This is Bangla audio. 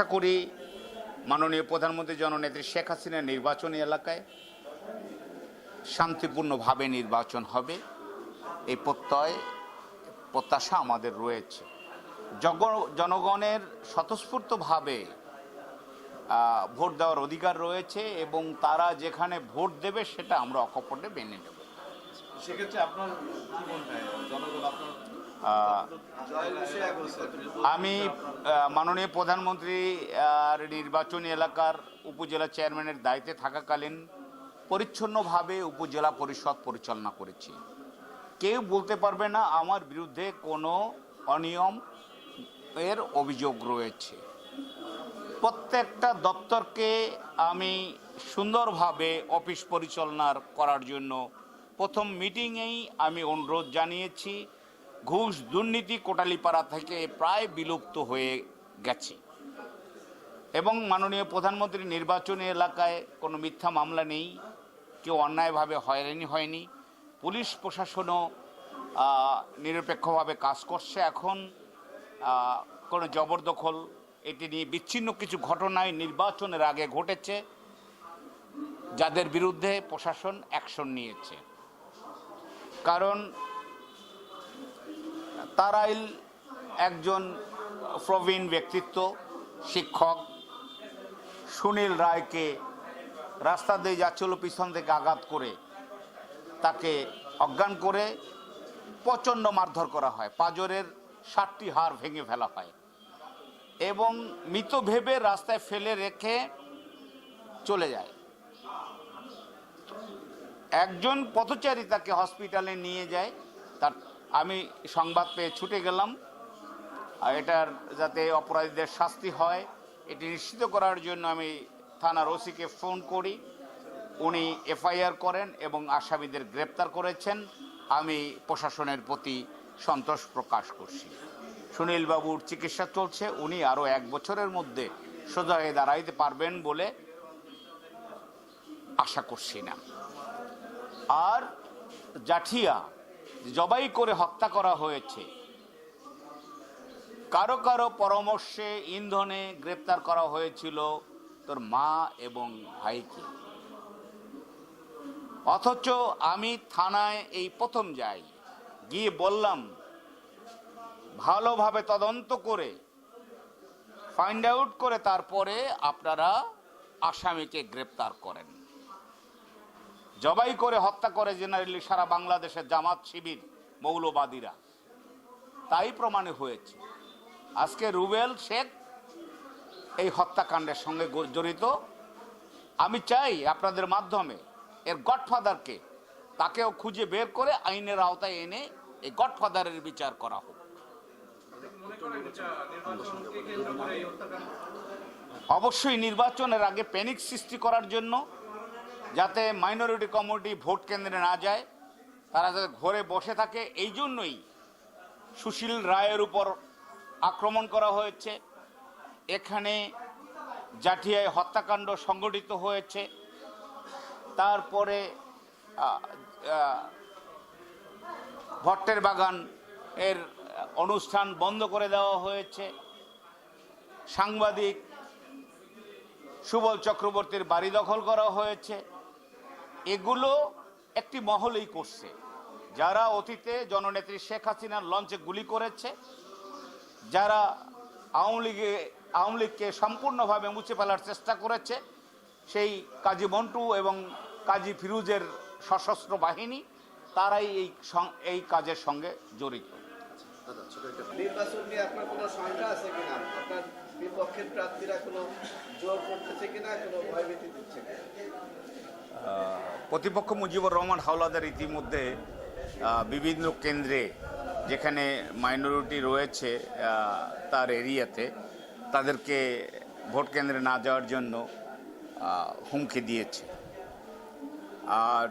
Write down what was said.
আশা করি মাননীয় প্রধানমন্ত্রী জননেত্রী শেখ হাসিনার নির্বাচনী এলাকায় শান্তিপূর্ণভাবে নির্বাচন হবে। এই প্রত্যয়, প্রত্যাশা আমাদের রয়েছে। জনগণের স্বতঃস্ফূর্তভাবে ভোট দেওয়ার অধিকার রয়েছে এবং তারা যেখানে ভোট দেবে সেটা আমরা অকপটে মেনে নেব। সেক্ষেত্রে আপনার আমি মাননীয় প্রধানমন্ত্রী আর নির্বাচনী এলাকার উপজেলা চেয়ারম্যানের দায়িত্বে থাকাকালীন পরিচ্ছন্নভাবে উপজেলা পরিষদ পরিচালনা করেছি। কেউ বলতে পারবে না আমার বিরুদ্ধে কোনো অনিয়ম এর অভিযোগ রয়েছে। প্রত্যেকটা দপ্তরকে আমি সুন্দরভাবে অফিস পরিচালনার করার জন্য প্রথম মিটিংয়েই আমি অনুরোধ জানিয়েছি। ঘুষ দুর্নীতি কোটালিপাড়া থেকে প্রায় বিলুপ্ত হয়ে গেছে। এবং মাননীয় প্রধানমন্ত্রী নির্বাচনী এলাকায় কোনো মিথ্যা মামলা নেই, কেউ অন্যায়ভাবে হয়রানি হয়নি। পুলিশ প্রশাসনও নিরপেক্ষভাবে কাজ করছে এখন কোনো জবরদখল, এটি নিয়ে বিচ্ছিন্ন কিছু ঘটনায় নির্বাচনের আগে ঘটেছে, যাদের বিরুদ্ধে প্রশাসন অ্যাকশন নিয়েছে। কারণ তারাইল একজন প্রবীণ ব্যক্তিত্ব, শিক্ষক। সুনীল রায়কে রাস্তা দিয়ে যাচ্ছিল পিছন থেকে আঘাত করে। তাকে অজ্ঞান করে প্রচণ্ড মারধর করা হয়। পাজরের ষাটটি হাড় ভেঙে ফেলা হয় এবং মৃত ভেবে রাস্তায় ফেলে রেখে চলে যায়। একজন পথচারী তাকে হসপিটালে নিয়ে যায়। তার আমি সংবাদ পেয়ে ছুটে গেলাম। এটার যাতে অপরাধীদের শাস্তি হয়, এটি নিশ্চিত করার জন্য আমি থানার ওসিকে ফোন করি। উনি এফআইআর করেন এবং আসামিদের গ্রেপ্তার করেছেন। আমি প্রশাসনের প্রতি সন্তোষ প্রকাশ করছি। সুনীল বাবুর চিকিৎসা চলছে। উনি আরও এক বছরের মধ্যে সোজা হয়ে দাঁড়াইতে পারবেন বলে আশা করছি না। আর জাঠিয়া জবাই করে হত্যা করা হয়েছে। কারও কারও পরামর্শে ইন্ধনে গ্রেপ্তার করা হয়েছিল তোর মা এবং ভাইকে। অথচ আমি থানায় এই প্রথম যাই। গিয়ে বললাম, ভালোভাবে তদন্ত করে ফাইন্ড আউট করে তারপরে আপনারা আসামিকে গ্রেপ্তার করেন। জবাই করে হত্যা করে জেনারেলি সারা বাংলাদেশের জামাত শিবির মৌলবাদীরা। তাই প্রমাণে হয়েছে। আজকে রুবেল শেখ এই হত্যাকাণ্ডের সঙ্গে জড়িত। আমি চাই আপনাদের মাধ্যমে এর গডফাদারকে তাকেও খুঁজে বের করে আইনের আওতায় এনে এই গডফাদারের বিচার করা হোক। অবশ্যই নির্বাচনের আগে প্যানিক সৃষ্টি করার জন্য যাতে মাইনরিটি কমিউনিটি ভোট কেন্দ্রে না যায়, তারা যাতে ঘরে বসে থাকে, এই জন্যই সুশীল রায়ের উপর আক্রমণ করা হয়েছে। এখানে জাঠিয়ায় হত্যাকাণ্ড সংগঠিত হয়েছে। তারপরে ভট্টের বাগান এর অনুষ্ঠান বন্ধ করে দেওয়া হয়েছে। সাংবাদিক সুবল চক্রবর্তীর বাড়ি দখল করা হয়েছে। এগুলো একটি মহলেই করছে। যারা অতীতে জননেত্রী শেখ হাসিনার লঞ্চে গুলি করেছে, যারা আওয়ামী লীগে, আওয়ামী লীগকে সম্পূর্ণভাবে মুছে ফেলার চেষ্টা করেছে, সেই কাজী মন্টু এবং কাজী ফিরুজের সশস্ত্র বাহিনী, তারাই এই এই কাজের সঙ্গে জড়িত। নির্বাচন নিয়ে আপনার কোনো শঙ্কা আছে কিনা? আপনার বিপক্ষের প্রার্থীরা কোনো জোর করতেছে কিনা? কোনো ভয়ভীতি দিচ্ছে কিনা? প্রতিপক্ষ মুজিবুর রহমান হাওলাদার ইতিমধ্যে বিভিন্ন কেন্দ্রে যেখানে মাইনরিটি রয়েছে তার এরিয়াতে তাদেরকে ভোট কেন্দ্রে না যাওয়ার জন্য হুমকি দিয়েছে। আর